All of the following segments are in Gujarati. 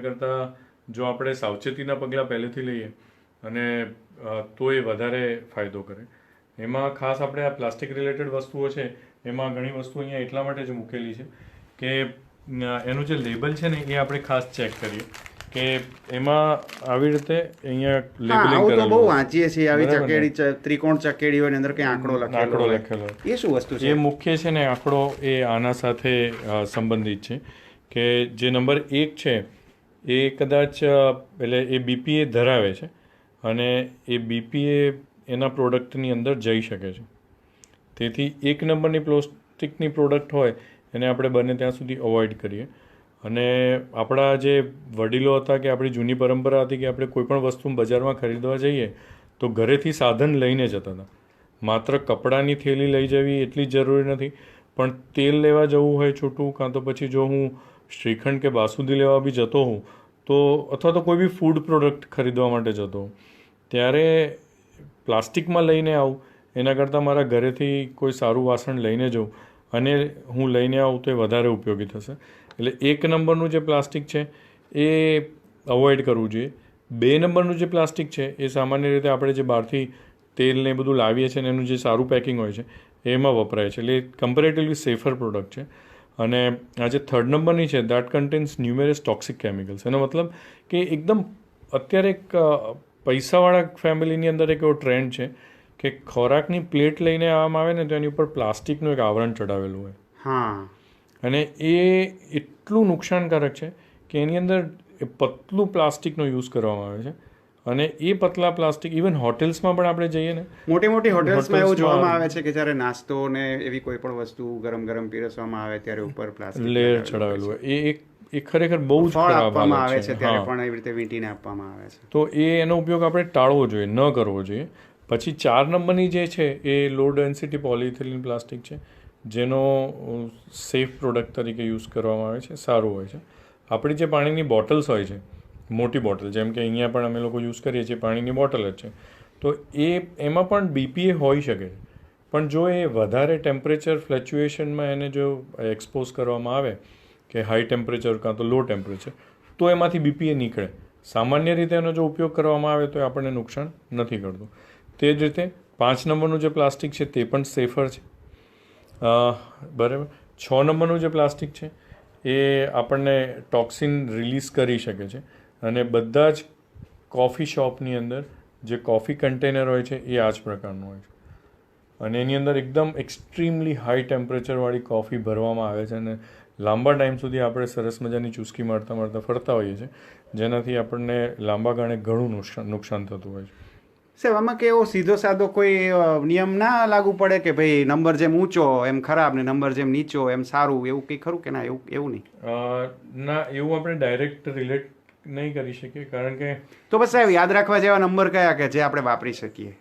કરતાં જો આપણે સાવચેતીના પગલાં પહેલેથી લઈએ અને તો એ વધારે ફાયદો કરે. એમાં ખાસ આપણે આ પ્લાસ્ટિક રિલેટેડ વસ્તુઓ છે એમાં ઘણી વસ્તુ અહીંયા એટલા માટે જ મૂકેલી છે કે એનું જે લેબલ છે ને એ આપણે ખાસ ચેક કરીએ કે એમાં આવી રીતે અહીંયા લેબલિંગ કરેલું બહુ વાંચીએ છીએ આવી ચકેડી ત્રિકોણ ચકેડી હોય અંદર કઈ આંકડો લખેલો આંકડો હોય. લખેલો એ શું વસ્તુ એ મુખ્ય છે ને આંકડો એ આના સાથે સંબંધિત છે કે જે નંબર એક છે એ કદાચ એટલે એ બીપીએ ધરાવે છે અને એ બીપીએ એના પ્રોડક્ટની અંદર જઈ શકે છે. તેથી એક નંબરની પ્લાસ્ટિકની પ્રોડક્ટ હોય એને આપણે બને ત્યાં સુધી અવોઇડ કરીએ. અને આપણા જે વડીલો હતા કે આપણી જૂની પરંપરા હતી કે આપણે કોઈપણ વસ્તુ બજારમાં ખરીદવા જઈએ તો ઘરેથી સાધન લઈને જતા હતા. માત્ર કપડાની થેલી લઈ જવી એટલી જ જરૂરી નથી. પણ તેલ લેવા જવું હોય છૂટું, કાં તો પછી જો હું શ્રીખંડ કે બાસુંદી લેવા બી જતો હોઉં, તો અથવા તો કોઈ બી ફૂડ પ્રોડક્ટ ખરીદવા માટે જતો હોઉં. ત્યારે પ્લાસ્ટિકમાં લઈને આવું, એના કરતાં મારા ઘરેથી કોઈ સારું વાસણ લઈને જઉં, અને હું લઈને આવું તો એ વધારે ઉપયોગી થશે. એટલે એક નંબરનું જે પ્લાસ્ટિક છે, એ અવોઇડ કરવું જોઈએ. બે નંબરનું જે પ્લાસ્ટિક છે, એ સામાન્ય રીતે આપણે જે બહારથી તેલ ને બધું લાવીએ છીએ ને એનું જે સારું પેકિંગ હોય છે એમાં વપરાય છે. એટલે કમ્પેરેટિવલી સેફર પ્રોડક્ટ છે. અને આ જે થર્ડ નંબરની છે that contains numerous toxic chemicals એનો મતલબ કે એકદમ અત્યારે એક પૈસાવાળા ફેમિલીની અંદર એક એવો ટ્રેન્ડ છે કે ખોરાકની પ્લેટ લઈને આવવામાં આવે ને તો એની ઉપર પ્લાસ્ટિકનું એક આવરણ ચડાવેલું હોય. હા. અને એ એટલું નુકસાનકારક છે કે એની અંદર એ પતલું પ્લાસ્ટિકનો યુઝ કરવામાં આવે છે. અને એ પતલા પ્લાસ્ટિક ઇવન હોટેલ્સમાં પણ આપણે જઈએ ને મોટી મોટી હોટેલ્સમાં એવું જોવામાં આવે છે કે જ્યારે નાસ્તો ને એવી કોઈ પણ વસ્તુ ગરમ ગરમ પીરસવામાં આવે ત્યારે ઉપર પ્લાસ્ટિક લેયર ચડાવેલું હોય એ એક એ ખરેખર બહુ જ આપવામાં આવે છે. ત્યારે પણ એવી રીતે વીંટીને આપવામાં આવે છે. તો એ એનો ઉપયોગ આપણે ટાળવો જોઈએ ન કરવો જોઈએ. પછી ચાર નંબરની જે છે એ લો ડેન્સિટી પોલિથિલિન પ્લાસ્ટિક છે જેનો સેફ પ્રોડક્ટ તરીકે યુઝ કરવામાં આવે છે સારું હોય છે. આપણી જે પાણીની બોટલ્સ હોય છે મોટી બોટલ. જેમ કે અહીંયા પણ અમે લોકો યુઝ કરીએ છીએ, પાણીની બોટલ જ છે. તો એ, એમાં પણ બીપીએ હોઈ શકે. પણ જો એ વધારે ટેમ્પરેચર ફ્લેચ્યુએશનમાં એને જો એક્સપોઝ કરવામાં આવે, કે હાઈ ટેમ્પરેચર કાં તો લો ટેમ્પરેચર તો એમાંથી બીપીએ નીકળે. સામાન્ય રીતે એનો જો ઉપયોગ કરવામાં આવે તો એ આપણને નુકસાન નથી કરતું. તે જ રીતે પાંચ નંબરનું જે પ્લાસ્ટિક છે તે પણ સેફર છે. બરાબર? છ નંબરનું જે પ્લાસ્ટિક છે એ આપણને ટોક્સિન રિલીઝ કરી શકે છે. અને બધા જ કોફી શોપની અંદર જે કોફી કન્ટેનર હોય છે એ આ જ પ્રકારનું હોય છે. અને એની અંદર એકદમ એક્સ્ટ્રીમલી હાઈ ટેમ્પરેચરવાળી કોફી ભરવામાં આવે છે અને લાંબા ટાઈમ સુધી આપણે સરસ મજાની ચૂસકી મારતા મારતા ફરતા હોઈએ છીએ જેનાથી આપણને લાંબા ગાળે ઘણું નુકસાન નુકસાન થતું હોય છે. સાહેબ આમાં કે એવો સીધો સાધો કોઈ નિયમ ના લાગુ પડે કે ભાઈ નંબર જેમ ઊંચો એમ ખરાબ ને નંબર જેમ નીચો એમ સારું એવું કંઈ ખરું કે ના એવું એવું નહીં? ના એવું આપણે ડાયરેક્ટ રિલેટ નહીં કરી શકીએ કારણ કે તો બસ સાહેબ યાદ રાખવા જેવા નંબર કયા કે જે આપણે વાપરી શકીએ?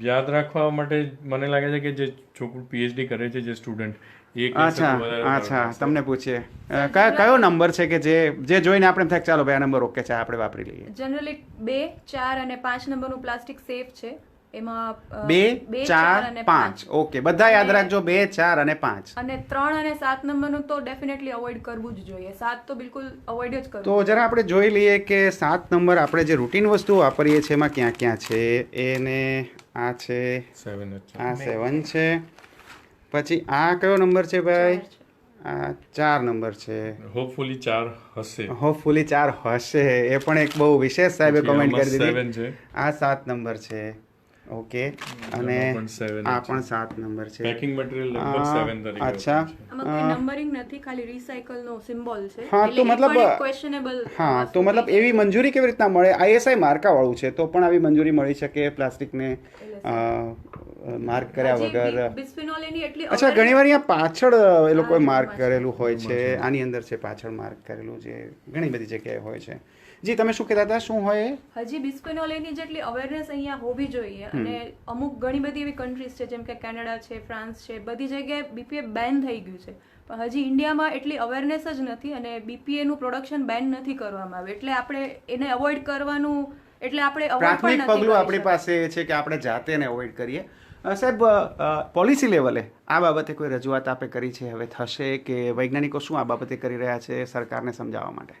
યાદ રાખવા માટે મને લાગે છે કે જે છોકરું પીએચડી કરે છે જે સ્ટુડન્ટ એ અચ્છા અચ્છા તમને પૂછીએ. કયો કયો નંબર છે કે જે જે જોઈને આપણે થાય ચાલો ભાઈ આ નંબર ઓકે છે આપણે વાપરી લઈએ? જનરલી બે ચાર અને પાંચ નંબરનું પ્લાસ્ટિક સેફ છે. એમાં બે ચાર પાંચ. ઓકે બધા યાદ રાખજો બે ચાર અને પાંચ. અને ત્રણ અને સાત નંબરનું તો ડેફિનેટલી અવોઇડ કરવું જ જોઈએ. સાત તો બિલકુલ અવોઇડ જ કરવું તો જરા આપણે જોઈ લઈએ કે સાત નંબર આપણે જે રૂટીન વસ્તુ વાપરીએ છીએ એમાં ક્યાં ક્યાં છે? એને આ છે આ સેવન છે. પછી આ કયો નંબર છે ભાઈ? આ ચાર નંબર છે. હોપફુલી ચાર હશે. હોપફુલી ચાર હશે. એ પણ એક બહુ વિશેષ સાહેબે કમેન્ટ કરી દીધી. આ સાત નંબર છે. ઓકે. અને આ પણ સાત નંબર છે. પેકિંગ મટીરીયલ લગભગ 7 તરીકે અચ્છા. આમાં કોઈ નંબરિંગ નથી ખાલી રીસાયકલ નો સિમ્બોલ છે. હા, તો મતલબ, ક્વેશ્ચનેબલ હા તો મતલબ એવી મંજૂરી કેવી રીતના મળે? આઈએસઆઈ માર્કા વાળું છે તો પણ આવી મંજૂરી મળી શકે પ્લાસ્ટિકને માર્ક કર્યા વગર. બિસ્ફિનોલ એની એટલી અચ્છા ઘણી વાર અહીંયા પાછળ એ લોકોએ માર્ક કરેલું હોય છે આની અંદર છે પાછળ માર્ક કરેલું છે ઘણી બધી જગ્યાએ હોય છે. જી તમે શું કહેતા હતા? શું હોય? હજી બિસ્ફેનોલ એની જેટલી અવેરનેસ અહીંયા હોવી જોઈએ અને અમુક ઘણી બધી એવી કન્ટ્રીઝ છે જેમ કે કેનેડા છે ફ્રાન્સ છે બધી જગ્યાએ બીપીએ બેન થઈ ગયું છે. પણ હજી ઇન્ડિયામાં એટલી અવેરનેસ જ નથી અને બીપીએ નું પ્રોડક્શન બેન નથી કરવામાં આવ્યું. એટલે આપણે એને અવોઇડ કરવાનું એટલે આપણે પ્રાથમિક પગલું આપણી પાસે એ છે કે આપણે જાતે એને અવોઇડ કરીએ સાહેબ પોલિસી લેવલે આ બાબતે કોઈ રજૂઆત આપે કરી છે? હવે થશે કે વૈજ્ઞાનિકો શું આ બાબતે કરી રહ્યા છે સરકારને સમજાવવા માટે?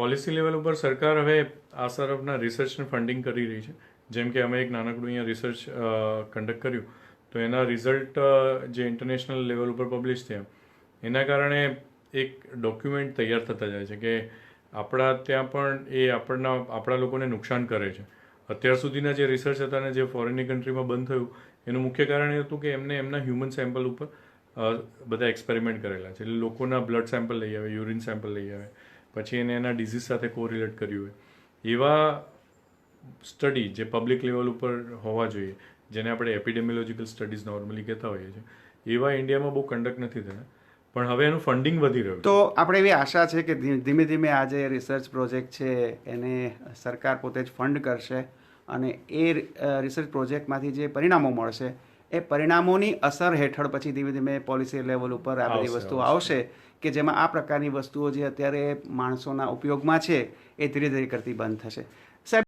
પોલિસી લેવલ ઉપર સરકાર હવે આ તરફના રિસર્ચને ફંડિંગ કરી રહી છે. જેમ કે અમે એક નાનકડું અહીંયા રિસર્ચ કન્ડક્ટ કર્યું. તો એના રિઝલ્ટ જે ઇન્ટરનેશનલ લેવલ ઉપર પબ્લિશ થયા, એના કારણે એક ડોક્યુમેન્ટ તૈયાર થતા જાય છે કે આપણા ત્યાં પણ એ આપણના, આપણા લોકોને નુકસાન કરે છે. અત્યાર સુધીના જે રિસર્ચ હતા અને જે ફોરેનની કન્ટ્રીમાં બંધ થયું, એનું મુખ્ય કારણ એ હતું કે એમને એમના હ્યુમન સેમ્પલ ઉપર બધા એક્સપેરિમેન્ટ કરેલા છે. એટલે લોકોના બ્લડ સેમ્પલ લઈ આવે યુરિન સેમ્પલ લઈ આવે. પછી એને એના ડિઝીઝ સાથે કોરિલેટ કર્યું હોય. એવા સ્ટડી જે પબ્લિક લેવલ ઉપર હોવા જોઈએ જેને આપણે એપિડેમિયોલોજિકલ સ્ટડીઝ નોર્મલી કહેતા હોઈએ છીએ એવા ઇન્ડિયામાં બહુ કન્ડક્ટ નથી થયા. પણ હવે એનું ફંડિંગ વધી રહ્યું તો આપણે એવી આશા છે કે ધીમે ધીમે ધીમે આ જે રિસર્ચ પ્રોજેક્ટ છે એને સરકાર પોતે જ ફંડ કરશે અને એ રિસર્ચ પ્રોજેક્ટમાંથી જે પરિણામો મળશે એ પરિણામોની અસર હેઠળ પછી ધીમે ધીમે પોલિસી લેવલ ઉપર આ બધી વસ્તુઓ આવશે કે જેમાં આ પ્રકારની વસ્તુઓ જે અત્યારે માણસોના ઉપયોગમાં છે એ ધીરે ધીરે કરતી બંધ થશે.